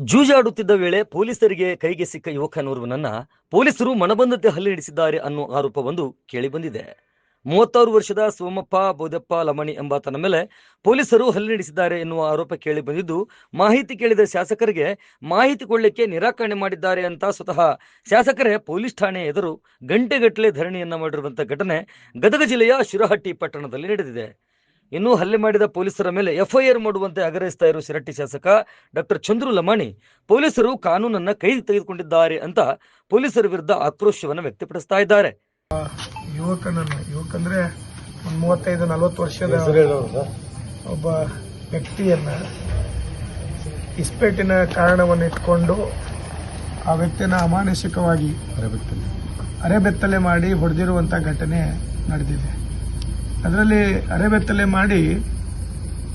ಜೂಜಾಡುತ್ತಿದ್ದ ವೇಳೆ ಪೊಲೀಸರಿಗೆ ಕೈಗೆ ಸಿಕ್ಕ ಯುವಕನೋರ್ವನನ್ನ ಪೊಲೀಸರು ಮನಬಂದಂತೆ ಹಲ್ಲೆ ನಡೆಸಿದ್ದಾರೆ ಅನ್ನೋ ಆರೋಪವೊಂದು ಕೇಳಿಬಂದಿದೆ ಮೂವತ್ತಾರು ವರ್ಷದ ಸೋಮಪ್ಪ, ಬೋದಪ್ಪ, ಲಮಣಿ ಎಂಬಾತನ ಮೇಲೆ ಪೊಲೀಸರು ಹಲ್ಲೆ ನಡೆಸಿದ್ದಾರೆ ಎನ್ನುವ ಆರೋಪ ಕೇಳಿ ಬಂದಿದ್ದು, ಮಾಹಿತಿ ಕೇಳಿದ ಶಾಸಕರಿಗೆ ಮಾಹಿತಿ ಕೊಡಲಿಕ್ಕೆ ನಿರಾಕರಣೆ ಮಾಡಿದ್ದಾರೆ ಅಂತ ಸ್ವತಃ ಶಾಸಕರೇ ಪೊಲೀಸ್ ಠಾಣೆ ಎದುರು ಗಂಟೆಗಟ್ಟಲೆ ಧರಣಿಯನ್ನ ಮಾಡಿರುವಂತಹ ಘಟನೆ ಗದಗ ಜಿಲ್ಲೆಯ ಶಿರಹಟ್ಟಿ ಪಟ್ಟಣದಲ್ಲಿ ನಡೆದಿದೆ. ಇನ್ನು ಹಲ್ಲೆ ಮಾಡಿದ ಪೊಲೀಸರ ಮೇಲೆ ಎಫ್ಐಆರ್ ಮಾಡುವಂತೆ ಆಗ್ರಹಿಸ್ತಾ ಇರುವ ಶಿರಟ್ಟಿ ಶಾಸಕ ಡಾಕ್ಟರ್ ಚಂದ್ರು ಲಮಾಣಿ ಪೊಲೀಸರು ಕಾನೂನನ್ನ ಕೈ ತೆಗೆದುಕೊಂಡಿದ್ದಾರೆ ಅಂತ ಪೊಲೀಸರ ವಿರುದ್ಧ ಆಕ್ರೋಶವನ್ನು ವ್ಯಕ್ತಪಡಿಸ್ತಾ ಇದ್ದಾರೆ. ಯುವಕನನ್ನು ಯುವಕಂದ್ರೆ ಒಂದು ಮೂವತ್ತೈದು ನಲವತ್ತು ವರ್ಷದ ಒಬ್ಬ ವ್ಯಕ್ತಿಯನ್ನ ಇಸ್ಪೇಟಿನ ಕಾರಣವನ್ನು ಇಟ್ಕೊಂಡು ಆ ವ್ಯಕ್ತಿನ ಅಮಾನುಷಿಕವಾಗಿ ಅರೆಬೆತ್ತಲೆ. ಮಾಡಿ ಹೊಡೆದಿರುವಂಥ ಘಟನೆ ನಡೆದಿದೆ. ಅದರಲ್ಲಿ ಅರೆಬೆತ್ತಲೆ ಮಾಡಿ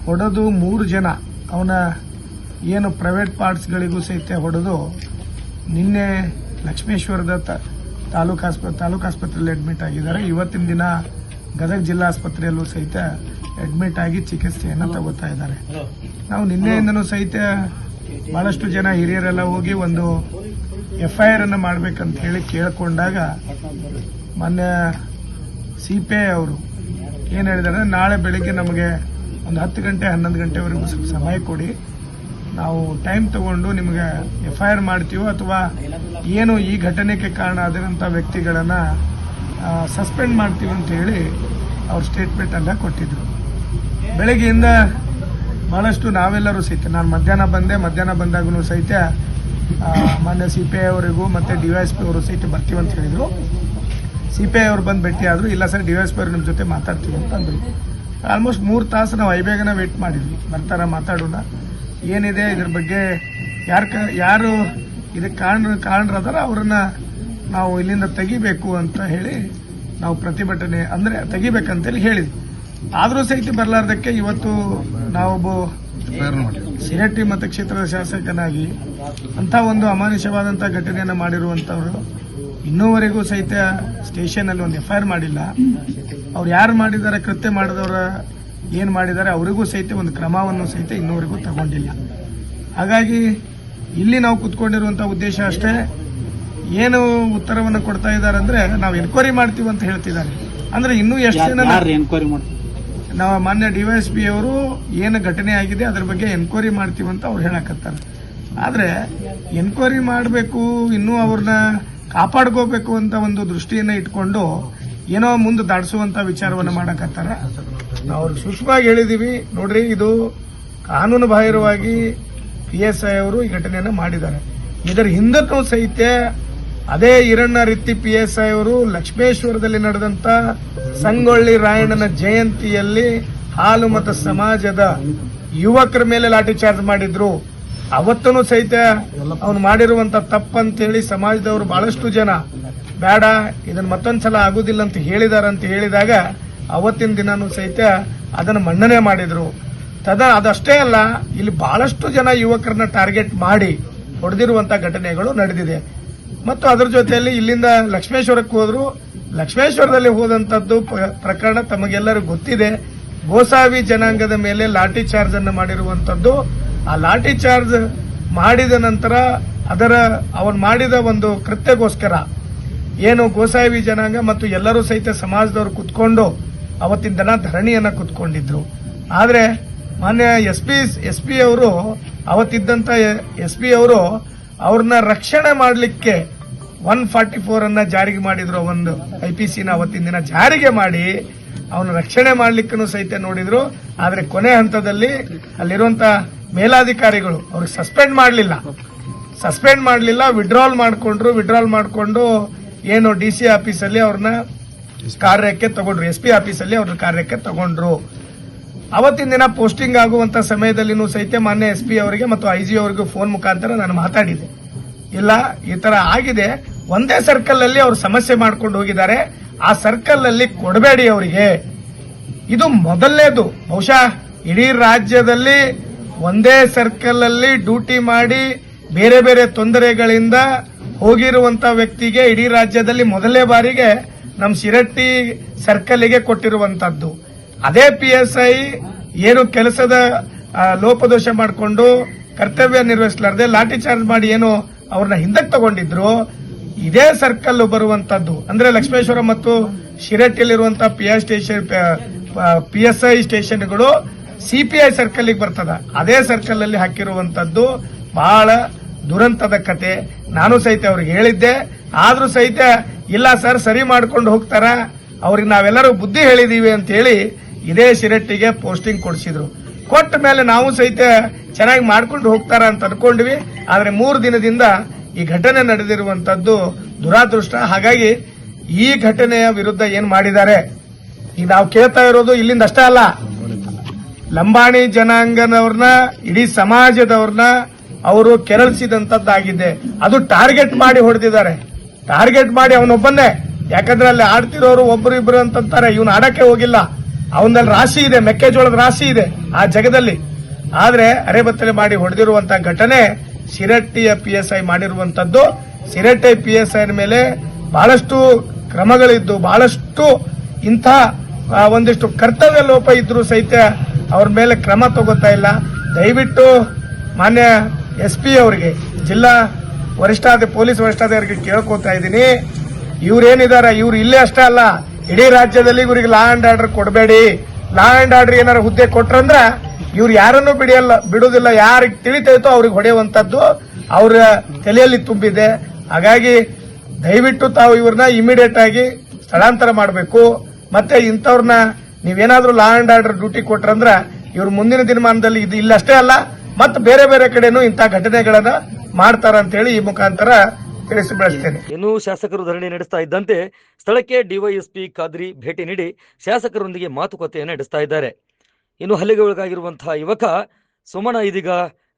ಹೊಡೆದು ಮೂರು ಜನ ಅವನ ಏನು ಪ್ರೈವೇಟ್ ಪಾರ್ಟ್ಸ್ಗಳಿಗೂ ಸಹಿತ ಹೊಡೆದು ನಿನ್ನೆ ಲಕ್ಷ್ಮೇಶ್ವರದ ತ- ತಾಲೂಕು ಆಸ್ಪ ತಾಲೂಕು ಆಸ್ಪತ್ರೆಯಲ್ಲಿ ಅಡ್ಮಿಟ್ ಆಗಿದ್ದಾರೆ. ಇವತ್ತಿನ ದಿನ ಗದಗ ಜಿಲ್ಲಾ ಆಸ್ಪತ್ರೆಯಲ್ಲೂ ಸಹಿತ ಅಡ್ಮಿಟ್ ಆಗಿ ಚಿಕಿತ್ಸೆಯನ್ನು ತಗೋತಾ ಇದ್ದಾರೆ. ನಾವು ನಿನ್ನೆಯಿಂದನೂ ಸಹಿತ ಬಹಳಷ್ಟು ಜನ ಹಿರಿಯರೆಲ್ಲ ಹೋಗಿ ಒಂದು ಎಫ್ ಐ ಆರ್ ಅನ್ನು ಮಾಡಬೇಕಂತ ಹೇಳಿ ಕೇಳಿಕೊಂಡಾಗ ಮೊನ್ನೆ ಸಿ ಪಿ ಐ ಅವರು ಏನು ಹೇಳಿದ್ದಾರೆ ನಾಳೆ ಬೆಳಿಗ್ಗೆ ನಮಗೆ ಒಂದು ಹತ್ತು ಗಂಟೆ, ಹನ್ನೊಂದು ಗಂಟೆವರೆಗೂ ಸ್ವಲ್ಪ ಸಮಯ ಕೊಡಿ. ನಾವು ಟೈಮ್ ತಗೊಂಡು ನಿಮಗೆ ಎಫ್ ಐ ಆರ್ ಮಾಡ್ತೀವೋ ಅಥವಾ ಏನು ಈ ಘಟನೆಗೆ ಕಾರಣ ಆದಿರುವಂತಹ ವ್ಯಕ್ತಿಗಳನ್ನು ಸಸ್ಪೆಂಡ್ ಮಾಡ್ತೀವಿ ಅಂತ ಹೇಳಿ ಅವ್ರ ಸ್ಟೇಟ್ಮೆಂಟ್ ಎಲ್ಲ ಕೊಟ್ಟಿದ್ರು. ಬೆಳಗ್ಗೆಯಿಂದ ಬಹಳಷ್ಟು ನಾವೆಲ್ಲರೂ ಸಹಿತ, ನಾನು ಮಧ್ಯಾಹ್ನ ಬಂದೆ, ಮಧ್ಯಾಹ್ನ ಬಂದಾಗಲೂ ಸಹಿತ ಮಾನ್ಯ ಸಿ ಪಿ ಐ ಅವರಿಗೂ ಮತ್ತು ಡಿ ಅವರು ಸಹಿತ ಬರ್ತೀವಿ ಅಂತ ಹೇಳಿದರು. ಸಿ ಪಿ ಐ ಅವ್ರು ಬಂದು ಭೇಟಿ ಆದರು, ಇಲ್ಲ ಸರ್, ಡಿ ವೈ ಪಿ ಅವ್ರು ನಿಮ್ಮ ಜೊತೆ ಮಾತಾಡ್ತೀವಿ ಅಂತ ಆಲ್ಮೋಸ್ಟ್ ಮೂರು ತಾಸು ನಾವು ಐಬೇಗನ ವೇಟ್ ಮಾಡಿದ್ವಿ. ಬರ್ತಾರ, ಮಾತಾಡೋಣ. ಏನಿದೆ ಇದ್ರ ಬಗ್ಗೆ ಯಾರು ಕ, ಯಾರು ಇದಕ್ಕೆ ಕಾರಣ, ಕಾರಣರದಾರ ಅವ್ರನ್ನ ನಾವು ಇಲ್ಲಿಂದ ತೆಗಿಬೇಕು ಅಂತ ಹೇಳಿ ನಾವು ಪ್ರತಿಭಟನೆ, ಅಂದರೆ ತೆಗಿಬೇಕಂತೇಳಿ ಹೇಳಿದ್ವಿ. ಆದರೂ ಸಹಿತ ಬರಲಾರ್ದಕ್ಕೆ ಇವತ್ತು ನಾವೊಬ್ಬ ಸಿರಟ್ಟಿ ಮತಕ್ಷೇತ್ರದ ಶಾಸಕನಾಗಿ ಅಂಥ ಒಂದು ಅಮಾನುಷವಾದಂಥ ಘಟನೆಯನ್ನು ಮಾಡಿರುವಂಥವರು ಇನ್ನೂವರೆಗೂ ಸಹಿತ ಸ್ಟೇಷನಲ್ಲಿ ಒಂದು ಎಫ್ ಐ ಆರ್ ಮಾಡಿಲ್ಲ. ಅವ್ರು ಯಾರು ಮಾಡಿದ್ದಾರೆ ಕೃತ್ಯ ಮಾಡಿದವರ ಏನು ಮಾಡಿದ್ದಾರೆ ಅವರಿಗೂ ಸಹಿತ ಒಂದು ಕ್ರಮವನ್ನು ಸಹಿತ ಇನ್ನೂವರೆಗೂ ತಗೊಂಡಿಲ್ಲ. ಹಾಗಾಗಿ ಇಲ್ಲಿ ನಾವು ಕುತ್ಕೊಂಡಿರುವಂಥ ಉದ್ದೇಶ ಅಷ್ಟೇ. ಏನು ಉತ್ತರವನ್ನು ಕೊಡ್ತಾ ಇದ್ದಾರೆ ಅಂದ್ರೆ ನಾವು ಎನ್ಕ್ವೈರಿ ಮಾಡ್ತೀವಿ ಅಂತ ಹೇಳ್ತಿದ್ದಾರೆ. ಅಂದ್ರೆ ಇನ್ನೂ ಎಷ್ಟು ಜನ ಎನ್ಕ್ವೈರಿ ಮಾಡ್ತಾರೆ? ನಾವು ಮಾನ್ಯ ಡಿವೈಎಸ್ಪಿ ಅವರು ಏನು ಘಟನೆ ಆಗಿದೆ, ಅದ್ರ ಬಗ್ಗೆ ಎನ್ಕ್ವೈರಿ ಮಾಡ್ತೀವಿ ಅಂತ ಅವ್ರು ಹೇಳಕತ್ತಾರೆ. ಆದ್ರೆ ಎನ್ಕ್ವೈರಿ ಮಾಡಬೇಕು, ಇನ್ನೂ ಅವ್ರನ್ನ ಕಾಪಾಡ್ಕೋಬೇಕು ಅಂತ ಒಂದು ದೃಷ್ಟಿಯನ್ನ ಇಟ್ಕೊಂಡು ಏನೋ ಮುಂದೆ ದಾಡಿಸುವಂತ ವಿಚಾರವನ್ನು ಮಾಡಕತ್ತಾರ. ನಾವು ಸೂಕ್ಷ್ಮವಾಗಿ ಹೇಳಿದೀವಿ. ನೋಡ್ರಿ, ಇದು ಕಾನೂನು ಬಾಹಿರವಾಗಿ ಪಿ ಎಸ್ ಐ ಅವರು ಈ ಘಟನೆಯನ್ನ ಮಾಡಿದ್ದಾರೆ. ಇದರ ಹಿಂದಕ್ಕೂ ಸಹಿತ ಅದೇ ಹಿರಣ್ಣ ರೀತಿ ಪಿ ಎಸ್ ಐ ಅವರು ಲಕ್ಷ್ಮೇಶ್ವರದಲ್ಲಿ ನಡೆದಂತ ಸಂಗೊಳ್ಳಿ ರಾಯಣ್ಣನ ಜಯಂತಿಯಲ್ಲಿ ಹಾಲು ಮತ ಸಮಾಜದ ಯುವಕರ ಮೇಲೆ ಲಾಠಿ ಚಾರ್ಜ್ ಮಾಡಿದ್ರು. ಅವತ್ತೂ ಸಹಿತ ಅವನು ಮಾಡಿರುವಂತ ತಪ್ಪಂತೇಳಿ ಸಮಾಜದವರು ಬಹಳಷ್ಟು ಜನ, ಬೇಡ ಇದನ್ನ ಮತ್ತೊಂದ್ಸಲ ಆಗುದಿಲ್ಲ ಅಂತ ಹೇಳಿದಾರ ಅಂತ ಹೇಳಿದಾಗ ಅವತ್ತಿನ ದಿನನೂ ಸಹಿತ ಅದನ್ನು ಮನ್ನಣೆ ಮಾಡಿದ್ರು. ತದ ಅದಷ್ಟೇ ಅಲ್ಲ, ಇಲ್ಲಿ ಬಹಳಷ್ಟು ಜನ ಯುವಕರನ್ನ ಟಾರ್ಗೆಟ್ ಮಾಡಿ ಹೊಡೆದಿರುವಂತ ಘಟನೆಗಳು ನಡೆದಿದೆ. ಮತ್ತು ಅದರ ಜೊತೆಯಲ್ಲಿ ಇಲ್ಲಿಂದ ಲಕ್ಷ್ಮೇಶ್ವರಕ್ಕೆ ಹೋದ್ರು. ಲಕ್ಷ್ಮೇಶ್ವರದಲ್ಲಿ ಹೋದಂತದ್ದು ಪ್ರಕರಣ ತಮಗೆಲ್ಲರೂ ಗೊತ್ತಿದೆ. ಗೋಸಾವಿ ಜನಾಂಗದ ಮೇಲೆ ಲಾಠಿ ಚಾರ್ಜ್ ಅನ್ನು ಮಾಡಿರುವಂತದ್ದು ಆ ಲಾಠಿ ಚಾರ್ಜ್ ಮಾಡಿದ ನಂತರ ಅದರ, ಅವನು ಮಾಡಿದ ಒಂದು ಕೃತ್ಯಗೋಸ್ಕರ ಏನು ಗೋಸಾವಿ ಜನಾಂಗ ಮತ್ತು ಎಲ್ಲರೂ ಸಹಿತ ಸಮಾಜದವರು ಕುತ್ಕೊಂಡು ಅವತ್ತಿನ ದಿನ ಧರಣಿಯನ್ನ ಕುತ್ಕೊಂಡಿದ್ರು. ಆದ್ರೆ ಮಾನ್ಯ ಎಸ್ ಪಿ ಎಸ್ ಪಿ ಅವರು ಅವತ್ತಿದ್ದಂತ ಎಸ್ ಪಿ ಅವರು ಅವ್ರನ್ನ ರಕ್ಷಣೆ ಮಾಡಲಿಕ್ಕೆ ಒನ್ ಫಾರ್ಟಿ ಫೋರ್ ಅನ್ನ ಜಾರಿಗೆ ಮಾಡಿದ್ರು ಒಂದು ಐ ಪಿ ಸಿನ ಅವತ್ತಿನ ದಿನ. ಜಾರಿಗೆ ಮಾಡಿ ಅವನು ರಕ್ಷಣೆ ಮಾಡ್ಲಿಕ್ಕೂ ಸಹಿತ ನೋಡಿದ್ರು. ಆದ್ರೆ ಕೊನೆ ಹಂತದಲ್ಲಿ ಅಲ್ಲಿರುವಂತ ಮೇಲಾಧಿಕಾರಿಗಳು ಅವ್ರಿಗೆ ಸಸ್ಪೆಂಡ್ ಮಾಡಲಿಲ್ಲ. ಸಸ್ಪೆಂಡ್ ಮಾಡಲಿಲ್ಲ ವಿಡ್ರಾಲ್ ಮಾಡಿಕೊಂಡ್ರು. ವಿಡ್ರಾಲ್ ಮಾಡಿಕೊಂಡು ಏನು ಡಿ ಸಿ ಆಫೀಸಲ್ಲಿ ಅವ್ರನ್ನ ಕಾರ್ಯಕ್ಕೆ ತಗೊಂಡ್ರು. ಎಸ್ ಪಿ ಆಫೀಸಲ್ಲಿ ಅವ್ರ ಕಾರ್ಯಕ್ಕೆ ತಗೊಂಡ್ರು. ಅವತ್ತಿನ ದಿನ ಪೋಸ್ಟಿಂಗ್ ಆಗುವಂತ ಸಮಯದಲ್ಲಿನೂ ಸಹಿತ ಮಾನ್ಯ ಎಸ್ ಪಿ ಅವರಿಗೆ ಮತ್ತು ಐ ಜಿ ಅವರಿಗೂ ಫೋನ್ ಮುಖಾಂತರ ನಾನು ಮಾತಾಡಿದೆ ಇಲ್ಲ, ಈ ತರ ಆಗಿದೆ. ಒಂದೇ ಸರ್ಕಲ್ ಅಲ್ಲಿ ಅವರು ಸಮಸ್ಯೆ ಮಾಡ್ಕೊಂಡು ಹೋಗಿದ್ದಾರೆ. ಆ ಸರ್ಕಲ್ ಅಲ್ಲಿ ಕೊಡಬೇಡಿ ಅವರಿಗೆ. ಇದು ಮೊದಲನೇದು. ಬಹುಶಃ ಇಡೀ ರಾಜ್ಯದಲ್ಲಿ ಒಂದೇ ಸರ್ಕಲ್ ಅಲ್ಲಿ ಡ್ಯೂಟಿ ಮಾಡಿ ಬೇರೆ ಬೇರೆ ತೊಂದರೆಗಳಿಂದ ಹೋಗಿರುವಂತ ವ್ಯಕ್ತಿಗೆ ಇಡೀ ರಾಜ್ಯದಲ್ಲಿ ಮೊದಲನೇ ಬಾರಿಗೆ ನಮ್ಮ ಶಿರಟ್ಟಿ ಸರ್ಕಲ್ಗೆ ಕೊಟ್ಟಿರುವಂತದ್ದು. ಅದೇ ಪಿ ಎಸ್ ಐ ಏನು ಕೆಲಸದ ಲೋಪದೋಷ ಮಾಡಿಕೊಂಡು ಕರ್ತವ್ಯ ನಿರ್ವಹಿಸಲಾರದೆ ಲಾಠಿ ಚಾರ್ಜ್ ಮಾಡಿ ಏನು ಅವ್ರನ್ನ ಹಿಂದಕ್ಕೆ ತಗೊಂಡಿದ್ರು, ಇದೇ ಸರ್ಕಲ್ ಬರುವಂತದ್ದು. ಅಂದ್ರೆ ಲಕ್ಷ್ಮೇಶ್ವರ ಮತ್ತು ಶಿರಟ್ಟಿಯಲ್ಲಿರುವಂತಹ P I station P S I ಸ್ಟೇಷನ್ಗಳು CPI circle ಬರ್ತದ. ಅದೇ ಸರ್ಕಲ್ ಅಲ್ಲಿ ಹಾಕಿರುವಂತದ್ದು ಬಹಳ ದುರಂತದ ಕತೆ. ನಾನು ಸಹಿತ ಅವ್ರಿಗೆ ಹೇಳಿದ್ದೆ. ಆದ್ರೂ ಸಹಿತ, ಇಲ್ಲ ಸರ್, ಸರಿ ಮಾಡ್ಕೊಂಡು ಹೋಗ್ತಾರ? ಅವ್ರಿಗೆ ನಾವೆಲ್ಲರೂ ಬುದ್ಧಿ ಹೇಳಿದೀವಿ ಅಂತ ಹೇಳಿ ಇದೇ ಶಿರಟ್ಟಿಗೆ ಪೋಸ್ಟಿಂಗ್ ಕೊಡಿಸಿದ್ರು. ಕೊಟ್ಟ ಮೇಲೆ ನಾವು ಸಹಿತ ಚೆನ್ನಾಗಿ ಮಾಡ್ಕೊಂಡು ಹೋಗ್ತಾರ ಅಂತ ಅನ್ಕೊಂಡ್ವಿ. ಆದರೆ ಮೂರು ದಿನದಿಂದ ಈ ಘಟನೆ ನಡೆದಿರುವಂತದ್ದು ದುರಾದೃಷ್ಟ. ಹಾಗಾಗಿ ಈ ಘಟನೆಯ ವಿರುದ್ಧ ಏನ್ ಮಾಡಿದ್ದಾರೆ? ಈಗ ನಾವು ಕೇಳ್ತಾ ಇರೋದು ಇಲ್ಲಿಂದ ಅಷ್ಟೇ ಅಲ್ಲ. ಲಂಬಾಣಿ ಜನಾಂಗದವ್ರನ್ನ ಇಡೀ ಸಮಾಜದವ್ರನ್ನ ಅವರು ಕೆರಳಿಸಿದಂತದ್ದಾಗಿದೆ. ಅದು ಟಾರ್ಗೆಟ್ ಮಾಡಿ ಹೊಡೆದಿದ್ದಾರೆ. ಟಾರ್ಗೆಟ್ ಮಾಡಿ ಅವನೊಬ್ಬನ್ನೇ ಯಾಕಂದ್ರೆ ಅಲ್ಲಿ ಆಡ್ತಿರೋರು ಒಬ್ಬರು ಇಬ್ರು ಅಂತಂತಾರೆ. ಇವನು ಆಡಕ್ಕೆ ಹೋಗಿಲ್ಲ. ಅವನಲ್ಲಿ ರಾಶಿ ಇದೆ, ಮೆಕ್ಕೆಜೋಳದ ರಾಶಿ ಇದೆ ಆ ಜಗದಲ್ಲಿ. ಆದ್ರೆ ಅರೆಬತ್ತಲೆ ಮಾಡಿ ಹೊಡೆದಿರುವಂತಹ ಘಟನೆ ಶಿರಟ್ಟಿಯ ಪಿ ಎಸ್ ಐ ಮಾಡಿರುವಂತದ್ದು. ಶಿರಟ್ಟಿ ಪಿ ಎಸ್ ಐನ ಮೇಲೆ ಬಹಳಷ್ಟು ಕ್ರಮಗಳಿದ್ದು, ಬಹಳಷ್ಟು ಇಂಥ ಒಂದಿಷ್ಟು ಕರ್ತವ್ಯ ಲೋಪ ಇದ್ರು ಸಹಿತ ಅವ್ರ ಮೇಲೆ ಕ್ರಮ ತಗೋತಾ ಇಲ್ಲ. ದಯವಿಟ್ಟು ಮಾನ್ಯ ಎಸ್ ಪಿ ಅವರಿಗೆ, ಜಿಲ್ಲಾ ವರಿಷ್ಠಾಧಿಕಾರಿ ಪೊಲೀಸ್ ವರಿಷ್ಠಾಧಿಕಾರಿಗೆ ಕೇಳ್ಕೊತಾ ಇದ್ದೀನಿ. ಇವ್ರೇನಿದಾರ, ಇವ್ರು ಇಲ್ಲೇ ಅಷ್ಟೇ ಅಲ್ಲ. ಇಡೀ ರಾಜ್ಯದಲ್ಲಿ ಇವರಿಗೆ ಲಾ ಅಂಡ್ ಆರ್ಡರ್ ಕೊಡಬೇಡಿ. ಲಾ ಅಂಡ್ ಆರ್ಡರ್ ಏನಾರ ಹುದ್ದೆ ಕೊಟ್ರಂದ್ರ ಇವ್ರು ಯಾರನ್ನು ಬಿಡಿಯಲ್ಲ ಬಿಡುವುದಿಲ್ಲ ಯಾರಿಗೆ ತಿಳಿತೈತೋ ಅವ್ರಿಗೆ ಹೊಡೆಯುವಂತದ್ದು ಅವರ ತಲೆಯಲ್ಲಿ ತುಂಬಿದೆ. ಹಾಗಾಗಿ ದಯವಿಟ್ಟು ತಾವು ಇವ್ರನ್ನ ಇಮಿಡಿಯೇಟ್ ಆಗಿ ಸ್ಥಳಾಂತರ ಮಾಡಬೇಕು. ಮತ್ತೆ ಇಂಥವ್ರನ್ನ ನೀವೇನಾದ್ರೂ ಲಾ ಅಂಡ್ ಆರ್ಡರ್ ಡ್ಯೂಟಿ ಕೊಟ್ರಂದ್ರ ಇವ್ರು ಮುಂದಿನ ದಿನಮಾನದಲ್ಲಿ ಇದು ಇಲ್ಲಷ್ಟೇ ಅಲ್ಲ, ಮತ್ತೆ ಬೇರೆ ಬೇರೆ ಕಡೆನೂ ಇಂಥ ಘಟನೆಗಳನ್ನ ಮಾಡ್ತಾರೆ ಅಂತ ಹೇಳಿ ಈ ಮುಖಾಂತರ ಇನ್ನು ಶಾಸಕರು ಧರಣಿ ನಡೆಸ್ತಾ ಇದ್ದಂತೆ ಸ್ಥಳಕ್ಕೆ ಡಿವೈಎಸ್ಪಿ ಖಾದ್ರಿ ಭೇಟಿ ನೀಡಿ ಶಾಸಕರೊಂದಿಗೆ ಮಾತುಕತೆ ನಡೆಸ್ತಾ ಇದ್ದಾರೆ. ಇನ್ನು ಹಲ್ಲೆಗೆ ಒಳಗಾಗಿರುವಂತಹ ಯುವಕ ಸುಮಣ ಇದೀಗ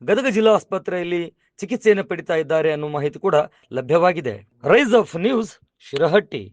ಗದಗ ಜಿಲ್ಲಾ ಆಸ್ಪತ್ರೆಯಲ್ಲಿ ಚಿಕಿತ್ಸೆಯನ್ನು ಪಡಿತಾ ಇದ್ದಾರೆ ಅನ್ನೋ ಮಾಹಿತಿ ಕೂಡ ಲಭ್ಯವಾಗಿದೆ. Rise of news Shirahatti.